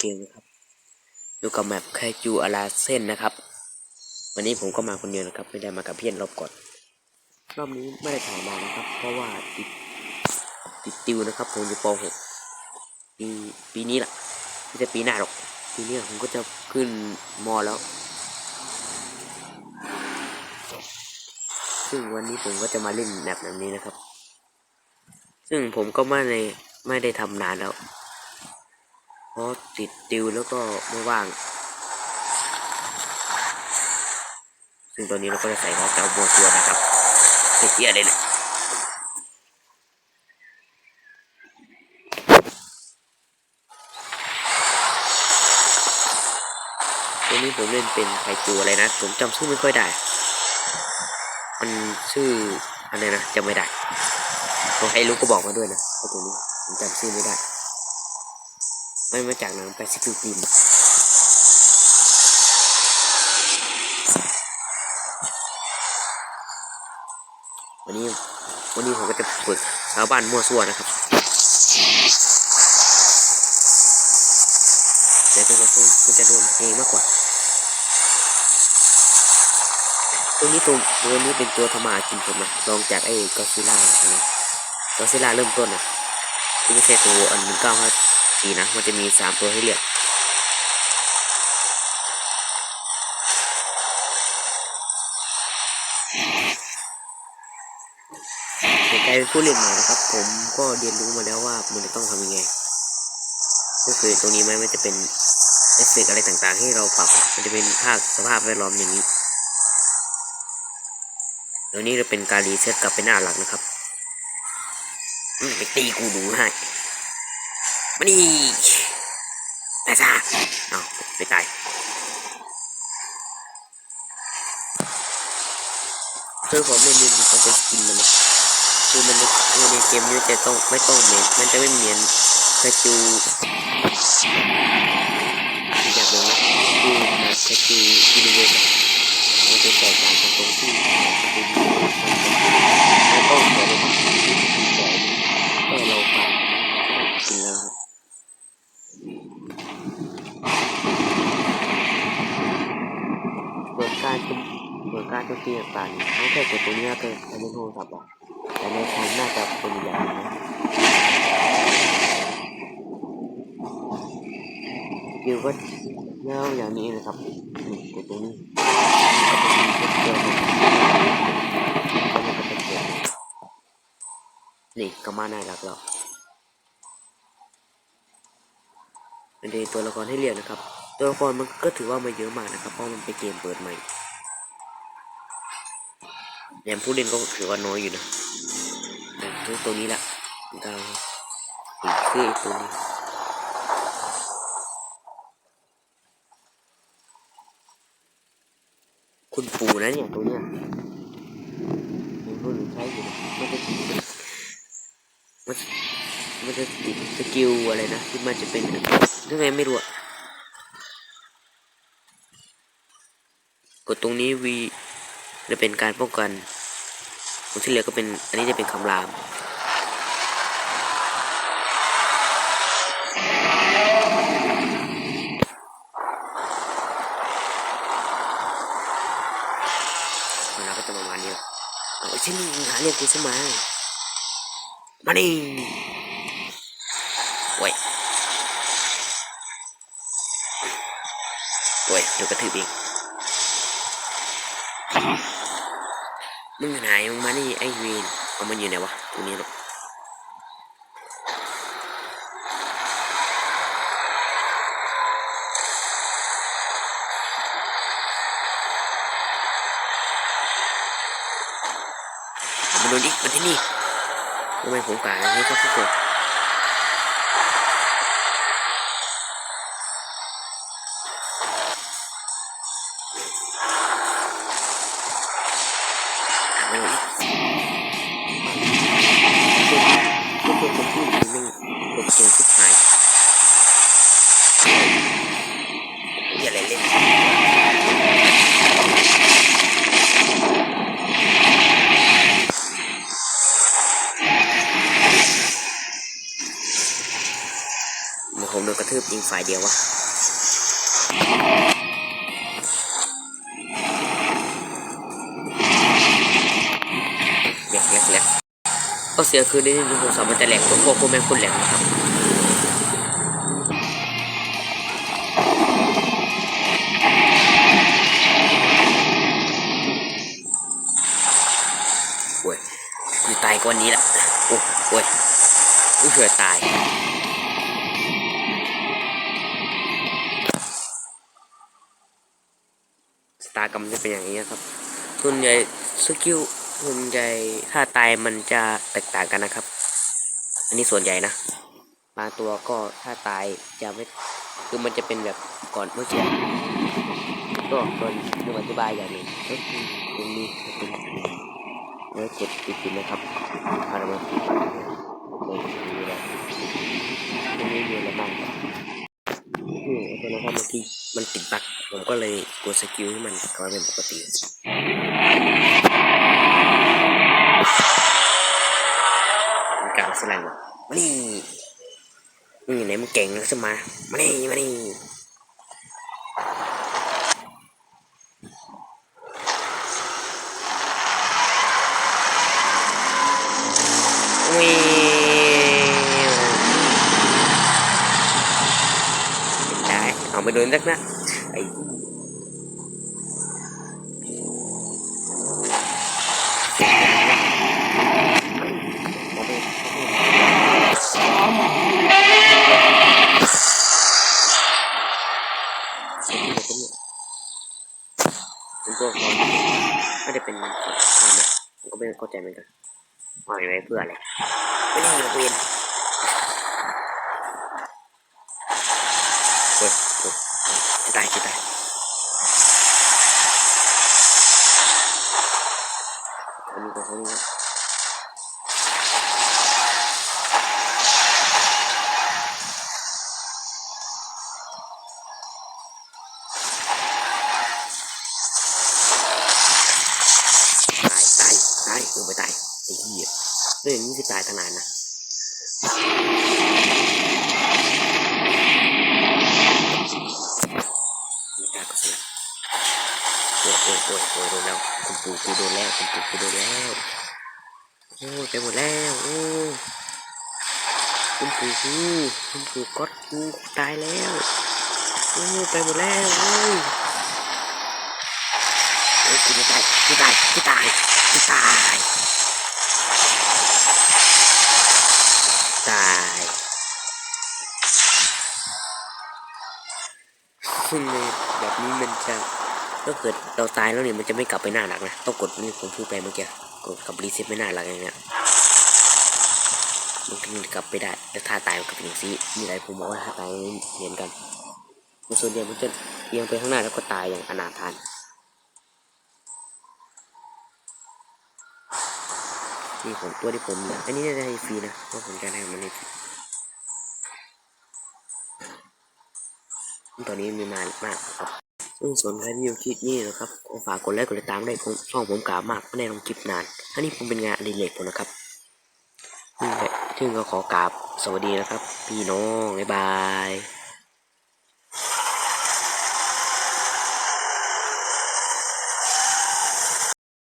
เกมนะครับอยู่กับแมปแคจูอาราเส้นนะครับ วันนี้ผมก็มาคนเดียวนะครับ ไม่ได้มากับเพื่อนรอบก่อนรอบนี้ไม่ได้ถ่ายมานะครับ เพราะว่าติดติดติวนะครับ ผมอยู่ป .6 ปีปีนี้แหละไม่ใช่ปีหน้าหรอก ปีนี้ผมก็จะขึ้นมแล้ว ซึ่งวันนี้ผมก็จะมาเล่นแมปแบบนี้นะครับ ซึ่งผมก็ไม่ได้ไม่ได้ทำนานแล้ว เพราะติดติวแล้วก็ไม่ว่าง ซึ่งตอนนี้เราก็จะใส่เขาเจ้าโบตัวนะครับเฮียเลยนี่ยตัวนี้ผมเล่นเป็นไคจูอะไรนะ ผมจำชื่อไม่ค่อยได้ มันชื่ออะไรนะจำไม่ได้ตัวใครรู้ก็บอกมาด้วยนะตัวนี้ผมจำชื่อไม่ได้ ไม่มาจากหนังแปซิฟิกริมวันนี้วันนี้ผมก็จะฝึกชาวบ้านมั่วซั่วนะครับเดี๋ยวจะคงคงจะโดนเองมากกว่า ตัวนี้ตัวตัวนี้เป็นตัวธรรมะกินผมนะลองจากไอ้กอซิล่านะกอซิล่าเริ่มต้นนะที่ไม่ใช่ตัวอันหนึ่งเก้าห้า สี่นะ มันจะมีสามตัวให้เลือก ในกายเป็นผู้เล่นใหม่นะครับ ผมก็เรียนรู้มาแล้วว่ามันจะต้องทำยังไง ก็คือตรงนี้ไหมมันจะเป็นเอฟเฟกอะไรต่างๆ ให้เราปรับ มันจะเป็นภาพสภาพแวดล้อมอย่างนี้เดี๋ยวนี้จะเป็นการรีเซ็ตกลับไปหน้าหลักนะครับไปตีกูดูให้ มานี่แต่ซาเอาไปตายคือผมเล่นเล่นมันจะกินมันนะคือมันในในเกมนี้จะต้องไม่ต้องเมนมันจะไม่เหม็นกระจูอย่างหนึ่งนะคือแบบกระจูยูนิเวอร์สมันจะแตกต่างกันตรงที่มันเป็นมันต้องเปิดเลยครับแต่เราปัดกินแล้วครับเปิด การเป็นเปิดการโจมตีต่างๆเขาแค่กดตรงนี้เป็นอันนี้โทรศัพท์อะแต่ในคอมน่าจะเป็นอย่างนี้นะคิวก็เงาอย่างนี้นะครับกดตรงนี้ก็จะมีเกิดแล้วมันก็จะเกิดนี่ก็มาน่ารักแล้วอันนี้ตัวละครให้เรียกนะครับ ตัวละครมันก็ถือว่าม่เยอะมากนะครับเพราะมันเป็นเกมเปิดใหม่แถมผู้เล่นก็ถือว่าน้อยอยู่นะแต่ตัวตัวนี้แหละดาวอีกคือไอ้ตัวนี้คุณปู่นะเนี่ยตัวเนี้ยยังรุ่นใช้อยู่นะมันจะติดมันมันจะติดสกิลอะไรนะที่มันจะเป็นยังไงไม่รู้อะ ดตรงนี้ V จะเป็นการป้องกันคนที่เหลือก็เป็นอันนี้จะเป็นคำรามมันก็จะประมาณนี้แหละเอาไอ้ที่นี่งหาเรื่องกูใช่ไหมมานี่โอ้ยโอ้ยเดี๋ยวกระทืบอีก มึงไหนมึงมานี่ไอ้เวนเอามันอยู่ไหนวะตรงนี้หรอกมามันโดนอีกมันที่นี่ทำไมผมกลายให้เขาทุกคน ผมโดนกระทืบยิงฝ่ายเดียววะแหลกแหลกแหลกก็เสียคือได้ยินโทรศัพท์มันจะแหลกตัวโคกแม่งคุณแหลกนะครับโอ้ยกูตายกว่านี้แหละโอ้โอ้ยเหือตาย ตากรรมจะเป็นอย่างนี้นะครับส่วนใหญ่สกิลส่วนใหญ่ถ้าตายมันจะแตกต่างกันนะครับ อันนี้ส่วนใหญ่นะบางตัวก็ถ้าตายจะไม่คือมันจะเป็นแบบก่อนเมื่อกี้ก็ก่อนคืออธิบายอย่างหนึ่งก็คือตรงนี้เป็นเนื้อกดปิดปิดนะครับพารามาปิดเลยมีอะไรตรงนี้มีอะไรบ้างอืมแล้วนะครับบางทีมันติดบั๊ ก็เลยกดสกิลให้มันกลับมาเป็นปกติมันกลางสลังมานี่นี่ไหนมึงเก่งแล้วใช่ไหมมานี่มานี่วิได้เอาไปโดนสักนะไอ้ ใจเหมือนกันว่าไว้เพื่ออะไรไม่ได้เวียน เรื่องนี้คือตายตั้งนานนะไม่กล้าก็สละโอ้ยโอ้ยโอ้ยโอ้ยโดนแล้วคุณปู่กูโดนแล้วคุณปู่กูโดนแล้วโอ้ยไปหมดแล้วโอ้ยคุณปู่กูคุณปู่ก๊อตกูตายแล้วโอ้ยไปหมดแล้วโอ้ยโอ้ยกูจะตายกูตายกูตายกูตาย ซึ่งในแบบนี้มันจะถ้าเกิดเราตายแล้วเนี่ยมันจะไม่กลับไปหน้าหลักนะต้องกดนี่ผมพูดไปเมื่อกี้กดกลับรีเซ็ตไม่หน้าหลักอย่างเงี้ยมันถึงกลับไปได้แล้วถ้าตายมันก็เป็นอย่างนี้มีอะไรผมบอกว่าถ้าตายเหมือนกันในส่วนใหญ่มันจะเอียงไปข้างหน้าแล้วก็ตายอย่างอนาถานนี่ของตัวที่ผมมีอันนี้น่าจะให้ฟรีนะเพราะผมจะให้มันให้ฟรี ตอนนี้มีนานมากครับ ซึ่งส่วนใครที่อยู่คลิปนี้นะครับก็ฝากกดไลค์กดติดตามได้ผมช่องผมกล่าวมากไม่ได้ลงคลิปนานอันนี้ผมเป็นงานอดิเรกผมนะครับนี่แหละซึ่งก็ขอกราบสวัสดีนะครับ พี่น้องบ๊ายบาย